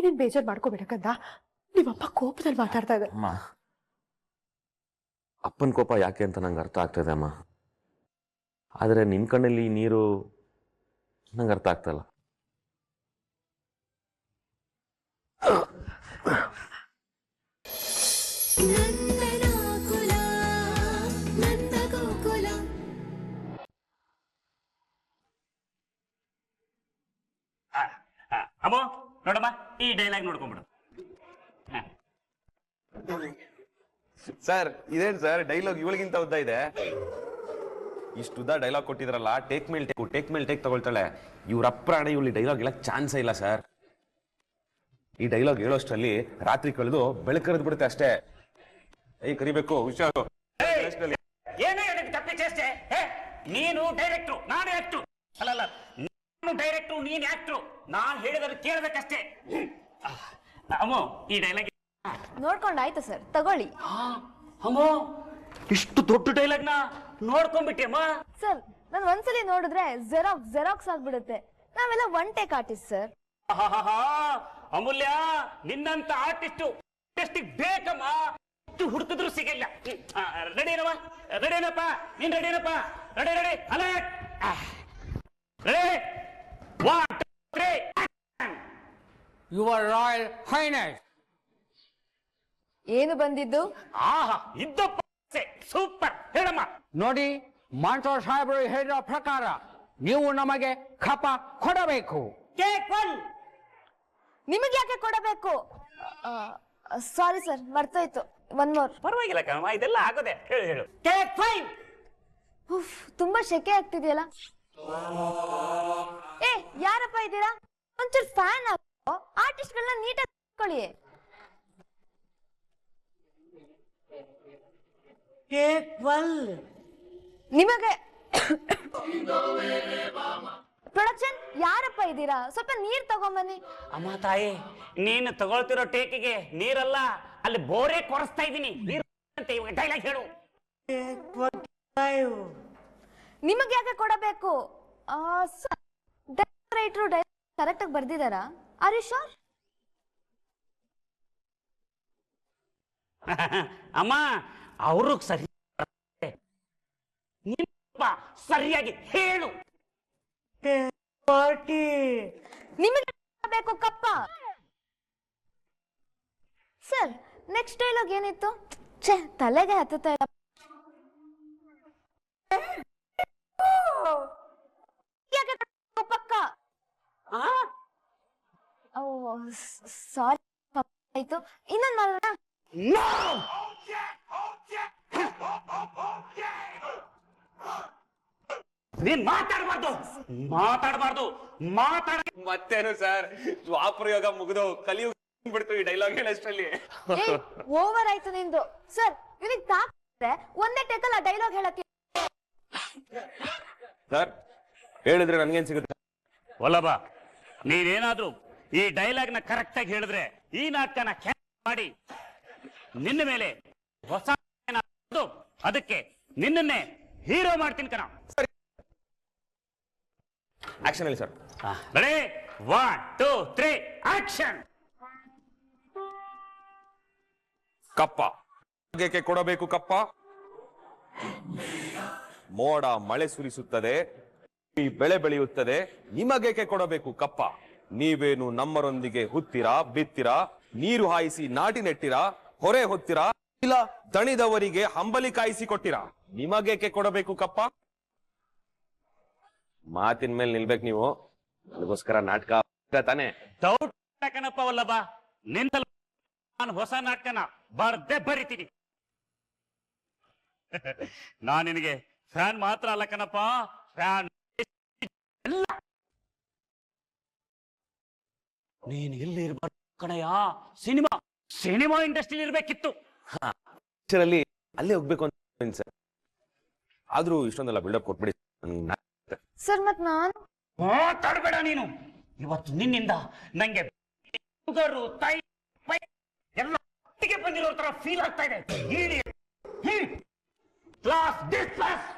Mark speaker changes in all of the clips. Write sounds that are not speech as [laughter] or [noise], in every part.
Speaker 1: ನೀನೇನ್ ಬೇಜಾರ್ ಮಾಡ್ಕೋಬೇಡಕ್ಕಂದ ನಿಮ್ಮಪ್ಪ ಕೋಪದಲ್ಲಿ ಮಾತಾಡ್ತಾ ಇದ್ದಾರೆ.
Speaker 2: ಅಮ್ಮ ಅಪ್ಪನ ಕೋಪ ಯಾಕೆ ಅಂತ ನಂಗೆ ಅರ್ಥ ಆಗ್ತದೆ ಅಮ್ಮ. ಆದರೆ ನಿನ್ನ ಕಣ್ಣಲ್ಲಿ ನೀರು ನಂಗೆ ಅರ್ಥ ಆಗ್ತಲ್ಲ
Speaker 3: ಅಮ್ಮ ನೋಡಮ್ಮ ಈ ಡೈಲಾಗ್ ನೋಡ್ಕೊಂಡ್ಬಿಡು.
Speaker 4: ಸರ್ ಇದೇನ್ ಸರ್ ಡೈಲಾಗ್ ಇವಳಿಗಿಂತ ಉದ್ದ ಇದೆ? ಇಷ್ಟು ಉದ್ದ ಡೈಲಾಗ್ ಕೊಟ್ಟಿದ್ರಲ್ಲ ಟೇಕ್ ಮೇಲ್ ಟೇಕ್ ಟೇಕ್ ಮೇಲ್ ಟೇಕ್ ತಗೊಳ್ತಾಳೆ. ಇವ್ರ ಅಪ್ರಾಣ ಇವಳಿ ಡೈಲಾಗ್ ಹೇಳಕ್ ಚಾನ್ಸ್ ಇಲ್ಲ ಸರ್. ಈ ಡೈಲಾಗ್ ಹೇಳೋಷ್ಟರಲ್ಲಿ ರಾತ್ರಿ ಕಳೆದು ಬೆಳಕರಿದ್ ಬಿಡುತ್ತೆ ಅಷ್ಟೇ. ಏಯ್ ಕರಿಬೇಕು ಹುಷಾರು.
Speaker 3: ಏನೇ ಹೇಳಿದ್ ತಪ್ಪಿ ಚೇಷ್ಟೆ? ನೀನು ಡೈರೆಕ್ಟ್ರು ನಾನು ಆಕ್ಟ್ರು ಅಲ್ಲಲ್ಲ ನಾನು ಆಕ್ಟ್ರು ನಾನ್ ಹೇಳಿದ್ರೆ ಕೇಳ್ಬೇಕಷ್ಟೇ. ಅಮ್ಮ ಈ ಡೈಲಾಗ್
Speaker 5: ನೋಡ್ಕೊಂಡಾಯ್ತು ಸರ್? ತಗೊಳ್ಳಿ.
Speaker 3: ಅಮ್ಮ ಇಷ್ಟು ದೊಡ್ಡ ಡೈಲಾಗ್ನ ನೋಡ್ಕೊಂಡ್ಬಿಟ್ಟೆ ಅಮ್ಮ.
Speaker 5: ಸರ್ ನಾನು ಒಂದ್ಸಲಿ ನೋಡಿದ್ರೆ ಜೆರಾಕ್ಸ್ ಜೆರಾಕ್ಸ್ ಆಗ್ಬಿಡುತ್ತೆ. ನಾವೆಲ್ಲ one take artist sir.
Speaker 3: Amulya ನಿನ್ನಂತ ಆರ್ಟಿಸ್ಟ್ ಆರ್ಟಿಸ್ಟಿಗೆ ಬೇಕಮ್ಮ. ಎಷ್ಟು ಹುಡುಕಿದ್ರು ಸಿಗಲ್ಲ. ರೆಡಿ ಏನವ ರೆಡಿ ಏನಪ್ಪ? ನೀನ್ ರೆಡಿ ಏನಪ್ಪ? ರೆಡಿ ರೆಡಿ ಅಲೇ ready one two three
Speaker 6: your royal Highness.
Speaker 5: ಏನು ಬಂದಿದ್ದು?
Speaker 3: ಆಹಾ ಇದ್ದಪ್ಪ ಸೂಪರ್ ಹೇಳಮ್ಮ.
Speaker 6: ನೋಡಿ ಮಾಂಟೋ ಸಾಹೇಬರು ಹೇಳಿದ ಪ್ರಕಾರ ನೀವು ನಮಗೆ ಖಪ ಕೊಡಬೇಕು.
Speaker 3: ಕೇಕ್ ಒನ್
Speaker 5: ನಿಮಗೆ ಯಾಕೆ ಕೊಡಬೇಕು? ಸಾರಿ ಸರ್ ಮರ್ತೋಯ್ತು. ಒನ್ ಮೋರ್
Speaker 3: ಪರವಾಗಿಲ್ಲ ಕಣಮ್ಮ ಇದೆಲ್ಲ ಆಗೋದೆ. ಹೇಳು ಹೇಳು. ಕೇಕ್ ಫೈನ್
Speaker 5: ಉಫ್ ತುಂಬಾ ಶೆಕೆ ಆಗ್ತಿದೆಯಲ್ಲ? ಏ ಯಾರಪ್ಪ ಇದ್ದೀರಾ? ಒಂಚೂರು ಫ್ಯಾನ್ ಆಗೋ ನೀಟಾಗಿ ಗಳನ್ನ
Speaker 3: ಕೇಕ್ ಒನ್
Speaker 5: ನಿಮಗೆ ಪ್ರೊಡಕ್ಷನ್ ಯಾರಪ್ಪ ಇದ್ದೀರಾ? ಸ್ವಲ್ಪ ನೀರ್ ತಗೊಂಬನ್ನಿ.
Speaker 3: ಅಮ್ಮ ತಾಯಿ ನೀನು ತಗೊಳ್ತಿರೋ ಟೇಕಿಗೆ ನೀರಲ್ಲ ಅಲ್ಲಿ ಬೋರೆ ಕೊರಸ್ತಾ ಇದೀನಿ ನೀರು ಅಂತ ಇವಾಗ ಡೈಲಾಗ್ ಹೇಳು.
Speaker 5: ನಿಮಗೆ ಯಾಕೆ ಕೊಡಬೇಕು? ರೈಟ್ರು ಕರೆಕ್ಟ್ ಆಗಿ ಬರ್ದಿದಾರಾ ಆರ್ ಯು ಶೋರ್
Speaker 3: ಅಮ್ಮ ಅವರು ಸರಿ ನಿಮ್ಮ ಸರಿಯಾಗಿ ಹೇಳು ಪಾರ್ಟಿ
Speaker 5: ನಿಮಗೆ ಬೇಕು ಕಪ್ಪ ಸರ್ ನೆಕ್ಸ್ಟ್ ಡೈಲಾಗ್ ಏನಿತ್ತು ಛೇ ತಲೆಗೆ ಹತ್ತುತ್ತಾ ಇಲ್ಲ ಪಕ್ಕ ಓ ಸಾರಿ ಆಯ್ತು. ಇನ್ನೊಂದು ಮಾಡೋಣ
Speaker 3: ನೀನ್ ಮಾತಾಡಬಾರ್ದು. ಮಾತಾಡಬಾರ್ದು. ಮಾತಾಡ
Speaker 4: ಮತ್ತೇನು ಸರ್? ಸ್ವಾಪ್ರಯೋಗ ಮುಗಿದು ಕಲಿಯುಗ ಬಿಡ್ತು ಈ ಡೈಲಾಗ್ ಹೇಳೋಷ್ಟರಲ್ಲಿ
Speaker 5: ಓವರ್ ಆಯ್ತು ನಿಂದು. ಸರ್ ಇವನಿಗೆ ತಾಕ್ರೆ ಒಂದೇ ಟೇಕಲ್ ಆ ಡೈಲಾಗ್ ಹೇಳಕ್ಕೆ
Speaker 4: ಸರ್ ಹೇಳಿದ್ರೆ ನನ್ಗೇನ್ ಸಿಗುತ್ತೆ?
Speaker 3: ವಲ್ಲಭ ನೀನೇನಾದ್ರೂ ಈ ಡೈಲಾಗ್ನ ಕರೆಕ್ಟ್ ಆಗಿ ಹೇಳಿದ್ರೆ ಈ ನಾಟಕನ ಕ್ಯಾನ್ಸಲ್ ಮಾಡಿ ನಿನ್ನ ಮೇಲೆ ಹೊಸ ಅದಕ್ಕೆ ನಿನ್ನನ್ನೇ ಹೀರೋ ಮಾಡ್ತೀನಿ ಕಣ.
Speaker 4: ಆಕ್ಷನ್ ಅಲ್ಲಿ sir
Speaker 3: ready one two three action
Speaker 4: ಕಪ್ಪ. ಕೊಡಬೇಕು ಕಪ್ಪ. ಮೋಡ ಮಳೆ ಸುರಿಸುತ್ತದೆ. ಈ ಬೆಳೆ ಬೆಳೆಯುತ್ತದೆ, ನಿಮಗೇಕೆ ಕೊಡಬೇಕು ಕಪ್ಪ? ನೀವೇನು ನಮ್ಮರೊಂದಿಗೆ ಹುತ್ತಿರಾ, ಬಿತ್ತಿರಾ, ನೀರು ಹಾಯಿಸಿ ನಾಟಿ ನೆಟ್ಟಿರಾ, ಹೊರೆ ಹೊತ್ತಿರಾ, ಇಲ್ಲ ದಣಿದವರಿಗೆ ಹಂಬಲಿ ಕಾಯಿಸಿ ಕೊಟ್ಟಿರಾ? ನಿಮಗೇಕೆ ಕೊಡಬೇಕು ಕಪ್ಪ? ಮಾತಿನ ಮೇಲೆ ನಿಲ್ಬೇಕು ನೀವು. ಅದಕ್ಕೋಸ್ಕರ ನಾಟಕ ತಾನೆ.
Speaker 3: ಕಣಪ್ಪ ವಲ್ಲಭ. ನಾನು ಹೊಸ ನಾಟಕನ ಬರ್ದೇ ಬರಿತೀನಿ. [laughs] ನಾನು ನಿನಗೆ ಫ್ಯಾನ್ ಮಾತ್ರ ಅಲ್ಲ ಕಣಪ್ಪ. ಫ್ಯಾನ್ ಎಲ್ಲ ನೀನು ಇಲ್ಲಿ ಇರ್ಬಾರ್ದು ಕಣಯ್ಯ ಸಿನಿಮಾ ಸಿನಿಮಾ ಇಂಡಸ್ಟ್ರಿಲಿ ಇರ್ಬೇಕಿತ್ತು.
Speaker 4: ಪಿಕ್ಚರಲ್ಲಿ ಅಲ್ಲೇ ಹೋಗ್ಬೇಕು ಅಂತ ಸರ್. ಆದ್ರೂ ಇಷ್ಟೊಂದೆಲ್ಲ ಬಿಲ್ಡಪ್ ಕೊಟ್ಬಿಡಿ.
Speaker 5: ಸರ್ ಮತ್ ನಾನು?
Speaker 3: ಮಾತಾಡ್ಬೇಡ ನೀನು. ಇವತ್ತು ನಿನ್ನಿಂದ ನಂಗೆ ಶುಗರು ತೈ ಎಲ್ಲ ಒಟ್ಟಿಗೆ ಬಂದಿರೋ ತರ ಫೀಲ್ ಆಗ್ತಾ ಇದೆ. ಕ್ಲಾಸ್ ಡಿಸ್ಕ್ಲಾಸ್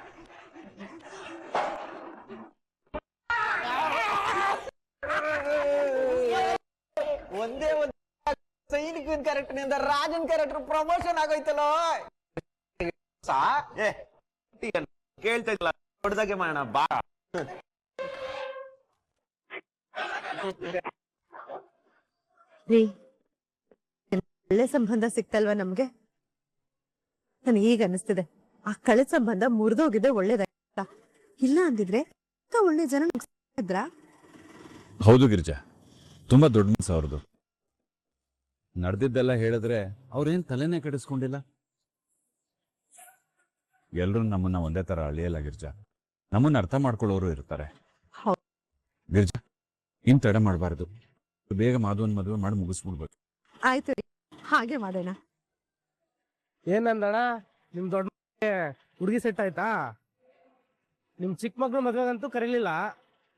Speaker 7: ಒಂದೇ ಒಂದು ಸೈನಿಕ ಕ್ಯಾರೆಕ್ಟರ್ನಿಂದ ರಾಜನ್ ಕ್ಯಾರೆಕ್ಟರ್ ಪ್ರಮೋಷನ್ ಆಗೋಯ್ತಲ್ಲ?
Speaker 4: ಏ ಕೇಳ್ತಾ ಇಲ್ಲ ದೊಡ್ಡದಾಗೆ ಮಾಡೋಣ ಬಾ.
Speaker 1: ರೀ ಒಳ್ಳೆ ಸಂಬಂಧ ಸಿಕ್ತಲ್ವಾ ನಮ್ಗೆ? ನನಗೆ ಈಗ ಅನಿಸ್ತಿದೆ. ಆ ಕಳೆ ಸಂಬಂಧ ಮುರಿದೋಗಿದೆ ಒಳ್ಳೇದಾಯ್ತ? ಇಲ್ಲ ಅಂದಿದ್ರೆ ಇಂಥ ಒಳ್ಳೆ ಜನ ನಮ್ಗ್ ಸಿಕ್ಕಿದ್ರಾ?
Speaker 8: ಹೌದು ಗಿರಿಜಾ ತುಂಬಾ ದೊಡ್ಡ ಮನಸ್ಸು ಅವ್ರದ್ದು. ನಡೆದಿದ್ದೆಲ್ಲ ಹೇಳಿದ್ರೆ ಅವ್ರೇನ್ ತಲೆನೇ ಕೆಡಿಸ್ಕೊಂಡಿಲ್ಲ? ಎಲ್ರೂ ನಮ್ಮನ್ನ ಒಂದೇ ತರ ಅಳಿಯಲ್ಲ ಗಿರ್ಜಾ. ನಮ್ಮನ್ನ ಅರ್ಥ ಮಾಡ್ಕೊಳ್ಳೋರು ಇರ್ತಾರೆ.
Speaker 1: ಹೌದು.
Speaker 8: ಗಿರ್ಜಾ ಇನ್ ತಡ ಮಾಡಬಾರ್ದು. ಬೇಗ ಮಾಧುವನ್ ಮದುವೆ ಮಾಡಿ ಮುಗಿಸ್ಬಿಡ್ಬೇಕು.
Speaker 1: ಆಯ್ತು ರೀ. ಹಾಗೆ ಮಾಡೋಣ.
Speaker 9: ಏನಂದಣ ನಿಮ್ ದೊಡ್ಡ ಹುಡುಗಿ ಸೆಟ್ ಆಯ್ತಾ? ನಿಮ್ ಚಿಕ್ಕ ಮಗಳು ಮದ್ವೆಗಂತೂ ಕರೀಲಿಲ್ಲ.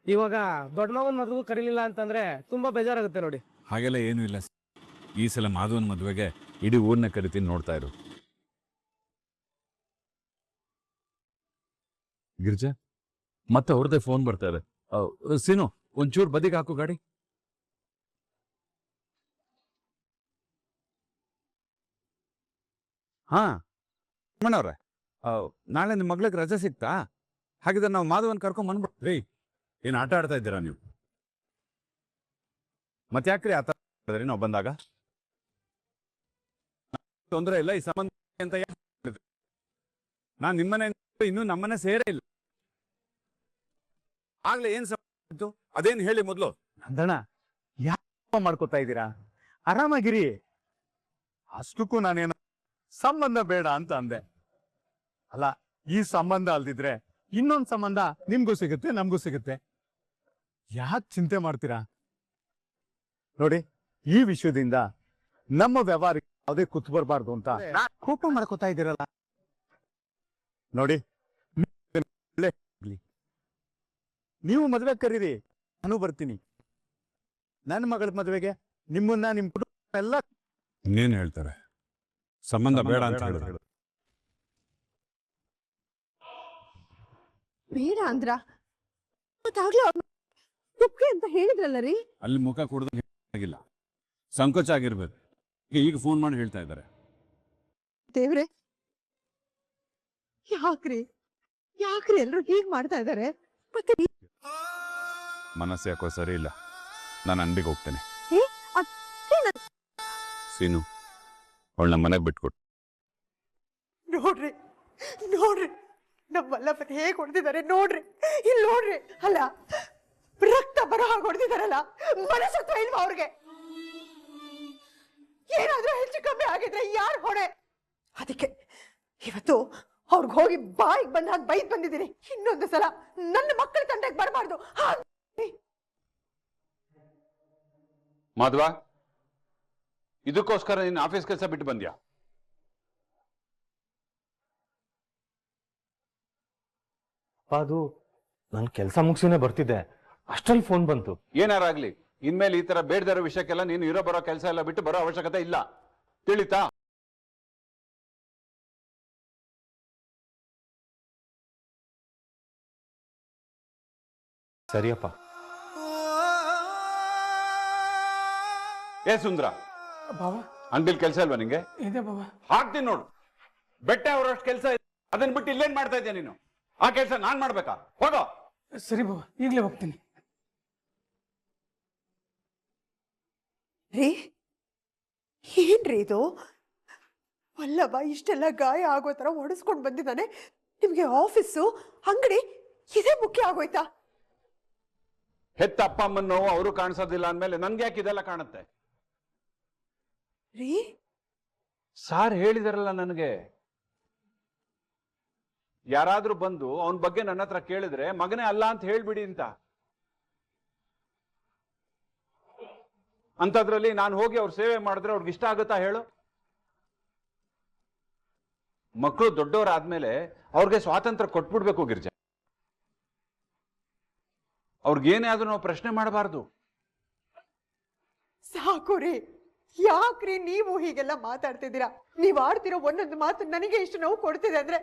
Speaker 9: ಇವಾಗ ದೊಡ್ಡ ಮಗನ ಮದ್ವೆಗೂ ಕರೀಲಿಲ್ಲ ಅಂತಂದ್ರೆ ತುಂಬಾ ಬೇಜಾರಾಗುತ್ತೆ ನೋಡಿ.
Speaker 8: ಹಾಗೆಲ್ಲ ಏನು ಇಲ್ಲ ಈ ಸಲ ಮಾಧವನ್ ಮದುವೆಗೆ ಇಡೀ ಊರ್ನ ಕರಿತೀನಿ ನೋಡ್ತಾ ಇರು. ಗಿರಿಜಾ, ಮತ್ತೆ ಅವ್ರದೇ ಫೋನ್ ಬರ್ತಾ ಇದೆ. ಸೀನು, ಒಂಚೂರು ಬದಿಗೆ ಹಾಕು ಗಾಡಿ. ಹಾ ಮಣ್ಣವ್ರೆ ನಾಳೆ ನಿಮ್ಮ ಮಗಳಿಗೆ ರಜೆ ಸಿಗ್ತಾ? ಹಾಗಿದ್ರೆ ನಾವು ಮಾಧವನ್ ಕರ್ಕೊಂಡ್ ಬಂದ್ಬಿಡ್ತೀವಿ ಏನ್ ಆಟ ಆಡ್ತಾ ಇದ್ದೀರಾ ನೀವು? ಮತ್ತೆ ಯಾಕ್ರಿ ಆತ ನಾವು ಬಂದಾಗ? ತೊಂದರೆ ಇಲ್ಲ, ಈ ಸಂಬಂಧ ಅಂತ ನಾನು ನಿಮ್ಮನೆ ಇನ್ನು ನಮ್ಮನೆ ಸೇರೇ ಇಲ್ಲ. ಆಗ್ಲೇ ಏನ್ ಸಂಬಂಧ? ಅದೇನ್ ಹೇಳಿ ಮೊದಲು?
Speaker 9: ನಂದಣ್ಣ ಯಾವ ಮಾಡ್ಕೋತಾ ಇದ್ದೀರಾ? ಆರಾಮಾಗಿರಿ.
Speaker 8: ಅಷ್ಟಕ್ಕೂ ನಾನೇನ ಸಂಬಂಧ ಬೇಡ ಅಂತ ಅಂದೆ. ಅಲ್ಲ, ಈ ಸಂಬಂಧ ಅಲ್ದಿದ್ರೆ ಇನ್ನೊಂದ್ ಸಂಬಂಧ ನಿಮ್ಗೂ ಸಿಗುತ್ತೆ, ನಮ್ಗೂ ಸಿಗುತ್ತೆ. ಯಾಕೆ ಚಿಂತೆ ಮಾಡ್ತೀರಾ? ನೋಡಿ, ಈ ವಿಷಯದಿಂದ ನಮ್ಮ ವ್ಯವಹಾರಕ್ಕೆ ಯಾವುದೇ ಕುತ್ತು ಬರಬಾರ್ದು ಅಂತ. ಕೋಪ ಮಾಡ್ಕೋತಾ ಇದ್ದೀರಲ್ಲ. ನೋಡಿ ನೀವು. ಮದ್ವೆ ಕರೀರಿ ನಾನು ಬರ್ತೀನಿ. ನನ್ನ ಮಗಳ ಮದ್ವೆಗೆ ನಿಮ್ಮನ್ನ ನಿಮ್ ಕುಟುಂಬ ಎಲ್ಲ ಇನ್ನೇನ್ ಹೇಳ್ತಾರೆ. ಸಂಬಂಧ ಬೇಡ ಅಂತ ಹೇಳಿದ್ರು.
Speaker 1: ಬೇಡ ಅಂದ್ರ? ಮತ್ತಾಗ್ಲೇ ಅಂತ ಹೇಳಿದ್ರಲ್ಲ ರೀ?
Speaker 8: ಅಲ್ಲಿ ಮುಖ ಕೊಡೋದು ಆಗಿಲ್ಲ ಸಂಕೋಚ ಆಗಿರ್ಬೇಕು. ಈಗ ಈಗ ಫೋನ್ ಮಾಡಿ ಹೇಳ್ತಾ ಇದ್ದಾರೆ.
Speaker 1: ದೇವ್ರೆ ಯಾಕ್ರಿ? ಯಾಕ್ರಿ ಎಲ್ರು ಹೀಗ್ ಮಾಡ್ತಾ ಇದಾರೆ ಮತ್ತೆ ಈ-
Speaker 8: ಮನಸ್ಸು ಯಾಕೋ ಸರಿ ಇಲ್ಲ. ನಾನು ಅಂಗಡಿಗೆ ಹೋಗ್ತೇನೆ.
Speaker 1: ಏ, ಅದ್- ಏನ-
Speaker 8: ಸೀನು ಅವಳ ನಮ್ಮ ಮನೆಗೆ ಬಿಟ್ಕೊಟ್ಟು
Speaker 1: ನೋಡ್ರಿ ನೋಡ್ರಿ ನಮ್ಮ ವಲ್ಲಭನ್ ಹೇಗ್ ಹೊಡೆದಿದ್ದಾರೆ ನೋಡ್ರಿ ಇಲ್ಲಿ ನೋಡ್ರಿ ಅಲ್ಲ ರಕ್ತ ಬರೋ ಹಾಗೆ ಹೊಡೆದಿದ್ದಾರಲ್ಲ ಮನಸ್ಸತ್ವ ಇಲ್ವಾ ಅವ್ರಿಗೆ? ಏನಾದ್ರೂ ಹೆಚ್ಚು ಕಮ್ಮಿ ಆಗಿದ್ರೆ ಯಾರು ಹೊಣೆ? ಅದಕ್ಕೆ ಇವತ್ತು ಅವ್ರಿಗೆ ಹೋಗಿ ಬಾಯಿಗೆ ಬಂದ ಹಾಗೆ ಬೈದ್ ಬಂದಿದ್ದೀನಿ. ಇನ್ನೊಂದು ಸಲ ನನ್ನ ಮಕ್ಕಳ ತಂಡಕ್ಕೆ ಬರಬಾರ್ದು.
Speaker 8: ಮಾಧವ ಇದಕ್ಕೋಸ್ಕರ ನೀನು ಆಫೀಸ್ ಕೆಲಸ ಬಿಟ್ಟು ಬಂದ್ಯಾ?
Speaker 9: ಅದು ನಾನು ಕೆಲಸ ಮುಗಿಸಿನೇ ಬರ್ತಿದ್ದೆ ಅಷ್ಟ್ರಲ್ಲಿ ಫೋನ್ ಬಂತು.
Speaker 8: ಏನಾರಾಗ್ಲಿ? ಇನ್ಮೇಲೆ ಈ ತರ ಬೇಡದಿರೋ ವಿಷಯಕ್ಕೆಲ್ಲ ನೀನು ಇರೋ ಬರೋ ಕೆಲಸ ಎಲ್ಲ ಬಿಟ್ಟು ಬರೋ ಅವಶ್ಯಕತೆ ಇಲ್ಲ. ತಿಳಿತಾ?
Speaker 9: ಸರಿಯಪ್ಪ.
Speaker 8: ಏ ಸುಂದ್ರ
Speaker 9: ಬಾವ.
Speaker 8: ಅಂಗಡಿಲಿ ಕೆಲಸ ಇಲ್ವಾ ನಿಂಗೆ?
Speaker 9: ಇದೆ
Speaker 8: ಹಾಕ್ತೀನಿ ನೋಡು. ಬೆಟ್ಟ ಅವರಷ್ಟು ಕೆಲಸ ಅದನ್ನ ಬಿಟ್ಟು ಇಲ್ಲೇನ್ ಮಾಡ್ತಾ ಇದ್ಯಾ ನೀನು? ಆ ಕೆಲಸ ನಾನ್ ಮಾಡ್ಬೇಕಾ? ಹೋಗೋ.
Speaker 9: ಸರಿ ಬಾಬಾ ಈಗಲೇ ಹೋಗ್ತೀನಿ.
Speaker 1: ರೀ? ಏನ್ರಿ ಇದು ವಲ್ಲಭ ಇಷ್ಟೆಲ್ಲ ಗಾಯ ಆಗೋ ತರ ಓಡಿಸ್ಕೊಂಡು ಬಂದಿದ್ದಾನೆ. ನಿಮ್ಗೆ ಆಫೀಸು ಅಂಗಡಿ ಇದೇ ಮುಖ್ಯ ಆಗೋಯ್ತಾ?
Speaker 8: ಹೆತ್ತ ಅಪ್ಪ ಅಮ್ಮನ ನೋವು ಅವರು ಕಾಣಿಸೋದಿಲ್ಲ ಅಂದ್ಮೇಲೆ ನನ್ಗೆ ಯಾಕೆ ಇದೆಲ್ಲ ಕಾಣುತ್ತೆ?
Speaker 1: ರೀ?
Speaker 8: ಸಾರ್ ಹೇಳಿದಾರಲ್ಲ ನನಗೆ. ಯಾರಾದ್ರೂ ಬಂದು ಅವನ ಬಗ್ಗೆ ನನ್ನ ಹತ್ರ ಕೇಳಿದ್ರೆ ಮಗನೇ ಅಲ್ಲ ಅಂತ ಹೇಳ್ಬಿಡಿ ಅಂತ. ಅಂತದ್ರಲ್ಲಿ ನಾನು ಹೋಗಿ ಅವ್ರ ಸೇವೆ ಮಾಡಿದ್ರೆ ಅವ್ರಿಗೆ ಇಷ್ಟ ಆಗುತ್ತಾ ಹೇಳು? ಮಕ್ಕಳು ದೊಡ್ಡವರಾದ್ಮೇಲೆ ಅವ್ರಿಗೆ ಸ್ವಾತಂತ್ರ್ಯ ಕೊಟ್ಬಿಡ್ಬೇಕು ಗಿರ್ಜಾ. ಅವ್ರಿಗೇನೇ ಆದ್ರೂ ನಾವು ಪ್ರಶ್ನೆ ಮಾಡಬಾರ್ದು.
Speaker 1: ಸಾಕು ರೀ. ಯಾಕ್ರಿ ನೀವು ಹೀಗೆಲ್ಲ ಮಾತಾಡ್ತಿದ್ದೀರಾ? ನೀವ್ ಆಡ್ತಿರೋ ಒಂದೊಂದು ಮಾತು ನನಗೆ ಇಷ್ಟು ನೋವು ಕೊಡ್ತಿದೆ ಅಂದ್ರೆ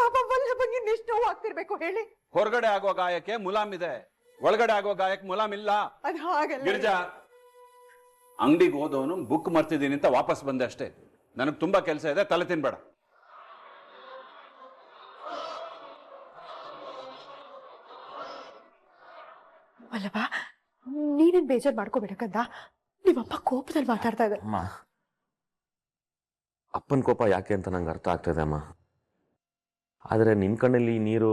Speaker 1: ಪಾಪ ವಲ್ಲಭಂಗೆ ಎಷ್ಟು ನೋವು ಆಗ್ತಿರ್ಬೇಕು ಹೇಳಿ.
Speaker 8: ಹೊರಗಡೆ ಆಗೋ ಗಾಯಕ್ಕೆ ಮುಲಾಮ್ ಇದೆ. ಒಳಗಡೆ ಆಗೋ ಗಾಯಕ್ಕೆ ಮುಲಾಮ್ ಇಲ್ಲ.
Speaker 1: ಅದ್ ಹಾಗಲ್ಲ ಗಿರ್ಜಾ
Speaker 8: ಗಿರಿಜಾ
Speaker 10: ಅಂಗಡಿಗೆ ಹೋದವನು ಬುಕ್ ಮರ್ತಿದ್ದೀನಿ ಅಂತ ವಾಪಸ್ ಬಂದೆ ಅಷ್ಟೇ. ನನಗೆ ತುಂಬಾ ಕೆಲಸ ಇದೆ ತಲೆ ತಿನ್ಬೇಡ.
Speaker 1: ವಲ್ಲಭ ನೀನೇನ್ ಬೇಜಾರ್ ಮಾಡ್ಕೋಬೇಡಕ್ಕಂದ ನಿಮ್ಮಪ್ಪ ಕೋಪದಲ್ಲಿ ಮಾತಾಡ್ತಾ ಇದ್ದಾರೆ.
Speaker 2: ಅಮ್ಮ ಅಪ್ಪನ ಕೋಪ ಯಾಕೆ ಅಂತ ನಂಗೆ ಅರ್ಥ ಆಗ್ತದೆ ಅಮ್ಮ. ಆದರೆ ನಿಮ್ಮ ಕಣ್ಣಲ್ಲಿ ನೀರು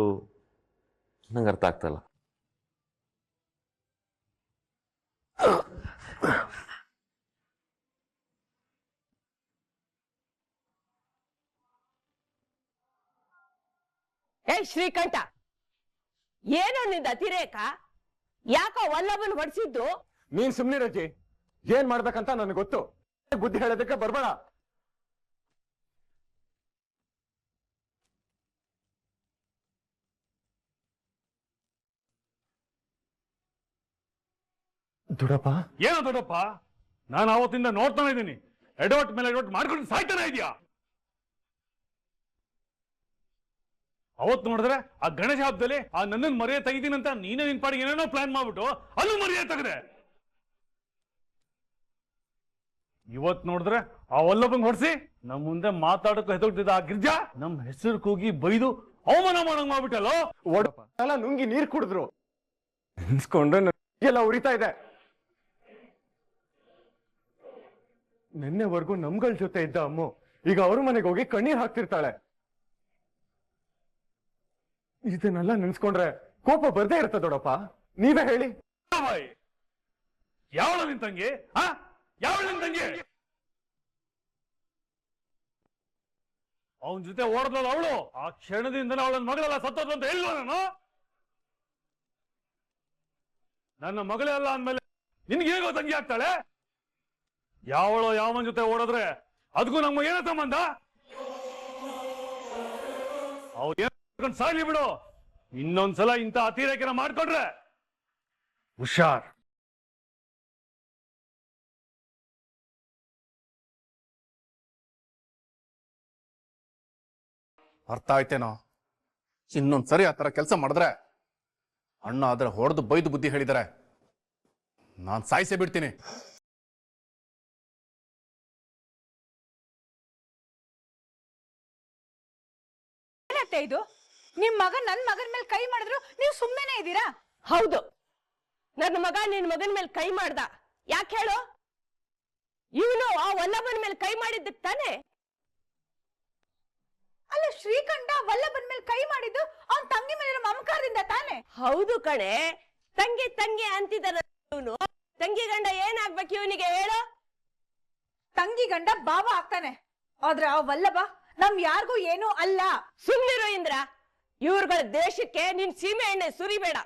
Speaker 2: ನಂಗೆ ಅರ್ಥ ಆಗ್ತಲ್ಲ
Speaker 11: ಏ ಶ್ರೀಕಂಠ ಏನೋ ನಿಂದ ಅತಿರೇಕ? ಯಾಕೋ ವಲ್ಲಭನ್ ಹೊಡ್ಸಿದ್ದು?
Speaker 12: ನೀನ್ ಸುಮ್ನೆ ರಜಿ ಏನ್ ಮಾಡ್ಬೇಕಂತ ನನಗೆ ಗೊತ್ತು. ಬುದ್ಧಿ ಹೇಳೋದಕ್ಕೆ ಬರ್ಬೇಡ. ದೊಡಪ್ಪ?
Speaker 13: ಏನೋ ದೊಡ್ಡಪ್ಪ ನಾನು ಅವತ್ತಿಂದ ನೋಡ್ತಾನೆ ಇದ್ದೀನಿ ಎಡವಟ್ ಮೇಲೆ ಎಡವಟ್ ಮಾಡ್ಕೊಂಡು ಸಾಯ್ತಾನೆ ಇದೆಯಾ? ಅವತ್ ನೋಡಿದ್ರೆ ಆ ಗಣೇಶ ಹಬ್ಬದಲ್ಲಿ ಆ ನನ್ನನ್ ಮರ್ಯಾದೆ ತೆಗಿತೀನಂತ ನೀನೇ ನಿನ್ ಪಾಡಿಗೆ ಏನೇನೋ ಪ್ಲಾನ್ ಮಾಡ್ಬಿಟ್ಟು ಅಲ್ಲೂ ಮರ್ಯಾದೆ ತೆಗೆದೆ. ಇವತ್ ನೋಡಿದ್ರೆ ಆ ವಲ್ಲಭಂಗ್ ಹೊಡ್ಸಿ ನಮ್ ಮುಂದೆ ಮಾತಾಡಕ್ಕೆ ಹೆದರ್ತಿದ್ದ ಆ ಗಿರ್ಜಾ ನಮ್ ಹೆಸರು ಕೂಗಿ ಬೈದು ಅವಮಾನ ಮಾಡಂಗ್ ಮಾಡ್ಬಿಟ್ಟಲ್ಲೋ?
Speaker 12: ಓಡಪ್ಪ ನುಂಗಿ ನೀರ್ ಕುಡಿದ್ರು. ನೆನ್ಸ್ಕೊಂಡು ಎಲ್ಲ ಉರಿತಾ ಇದೆ. ನಿನ್ನೆವರೆಗೂ ನಮ್ಗಳ ಜೊತೆ ಇದ್ದ ಅಮ್ಮು. ಈಗ ಅವ್ರ ಮನೆಗೆ ಹೋಗಿ ಕಣ್ಣೀರ್ ಹಾಕ್ತಿರ್ತಾಳೆ. ಇದನ್ನೆಲ್ಲ ನೆನ್ಸ್ಕೊಂಡ್ರೆ ಕೋಪ ಬರ್ದೇ ಇರುತ್ತೆ ದೊಡಪ್ಪ ನೀವೇ ಹೇಳಿ.
Speaker 13: ಯಾವಳ ನಿನ್ ತಂಗಿ? ಯಾವಳ ನಿನ್ ತಂಗಿ? ಅವನ ಜೊತೆ ಓಡದ್ಲಲ್ಲ ಅವಳು? ಆ ಕ್ಷಣದಿಂದ ಅವಳನ್ನ ಮಗಳಲ್ಲ ಸತ್ತೋದು ಅಂತ ಹೇಳಿಲ್ವ ನಾನು? ನನ್ನ ಮಗಳೇ ಅಲ್ಲ ಅಂದ್ಮೇಲೆ ನಿನ್ಗೆ ಹೇಗೋ ತಂಗಿ ಆಗ್ತಾಳೆ? ಯಾವಳು ಯಾವನ ಜೊತೆ ಓಡಿದ್ರೆ ಅದಕ್ಕೂ ನಮ್ಮ ಏನೋ ಸಂಬಂಧ? ಅವ್ರು ಸಾಯ್ಲಿ ಬಿಡು. ಇನ್ನೊಂದ್ಸಲ ಇಂಥ ಅತಿರೇಕನ ಮಾಡ್ಕೊಂಡ್ರೆ ಹುಷಾರ್.
Speaker 14: ಅರ್ಥ ಆಯ್ತೇನೋ? ಇನ್ನೊಂದ್ಸರಿ ಆ ತರ ಕೆಲಸ ಮಾಡಿದ್ರೆ ಅಣ್ಣ ಆದ್ರೆ ಹೊಡೆದು ಬೈದು ಬುದ್ಧಿ ಹೇಳಿದರೆ. ನಾನು ಸಾಯಿಸೇ ಬಿಡ್ತೀನಿ.
Speaker 11: ಇದು? ನಿಮ್ ಮಗ ನನ್ ಮಗನ ಮೇಲೆ ಕೈ ಮಾಡಿದ್ರು ನೀವು ಸುಮ್ಮನೆ ಇದ್ದೀರಾ? ಹೌದು. ನನ್ನ ಮಗ ನಿನ್ ಮಗನ ಮೇಲೆ ಕೈ ಮಾಡ್ದ. ಯಾಕೆ ಹೇಳು? ಇವನು ಆ ವಲ್ಲಭನ ಮೇಲೆ ಕೈ ಮಾಡಿದ್ದಕ್ ತಾನೆ? ಅಲ್ಲ ಶ್ರೀಕಂಠ ವಲ್ಲಭನ ಮೇಲೆ ಕೈ ಮಾಡಿದ್ದು ಅವನ್ ತಂಗಿ ಮೇಲೆ ಮಮಕಾರದಿಂದ ತಾನೆ? ಹೌದು ಕಣೆ. ತಂಗಿ ತಂಗಿ ಅಂತಿದ್ದಾನ ಇವನು. ತಂಗಿ ಗಂಡ ಏನಾಗ್ಬೇಕು ಇವನಿಗೆ ಹೇಳು? ತಂಗಿ ಗಂಡ ಬಾಬಾ ಆಗ್ತಾನೆ. ಆದ್ರೆ ಆ ವಲ್ಲಭ ನಮ್ ಯಾರಿಗೂ ಏನೂ ಅಲ್ಲ. ಸುಮ್ನಿರೋ ಇಂದ್ರ. ಇವ್ರುಗಳ ದೇಶಕ್ಕೆ ನಿನ್ ಸೀಮೆ ಎಣ್ಣೆ ಸುರಿಬೇಡ.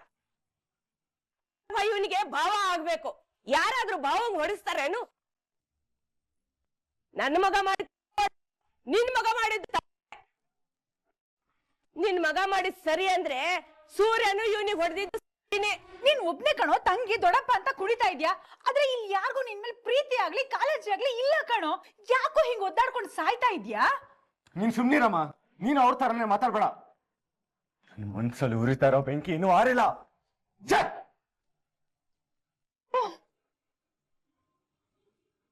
Speaker 11: ಇವನಿಗೆ ಭಾವ ಆಗ್ಬೇಕು. ಯಾರಾದ್ರೂ ಭಾವ ಹೊಡಿಸ್ತಾರೇನು ನನ್ನ ಮಗ ಮಾಡಿದ ನಿನ್ ಮಗ ಮಾಡಿದ. ನಿನ್ ಮಗ ಮಾಡಿದ್ ಸರಿ ಅಂದ್ರೆ ಸೂರ್ಯನು ಇವನಿಗೆ ಹೊಡೆದಿದ್ದು ನೀನ್ ಒಬ್ನೇ ಕಣೋ ತಂಗಿ ದೊಡ್ಡಪ್ಪ ಅಂತ ಕುಣಿತಾ ಇದ್ಯಾ? ಆದ್ರೆ ಇಲ್ಲಿ ಯಾರಿಗೂ ನಿನ್ ಮೇಲೆ ಪ್ರೀತಿ ಆಗ್ಲಿ ಕಾಳಜಿ ಆಗ್ಲಿ ಇಲ್ಲ ಕಣೋ. ಯಾಕೋ ಹಿಂಗ್ ಒದ್ದಾಡ್ಕೊಂಡು ಸಾಯ್ತಾ ಇದ್ಯಾ?
Speaker 12: ನೀನ್ ಸುಮ್ನಿರಮ್ಮ. ನೀನ್ ಅವ್ರ ತರನೇ ಮಾತಾಡ್ಬೇಡ. ನನ್ ಮನ್ಸಲ್ಲಿ ಉರಿತಾ ಬೆಂಕಿ ಇನ್ನೂ ಆರಿಲ್ಲ ಛೆ!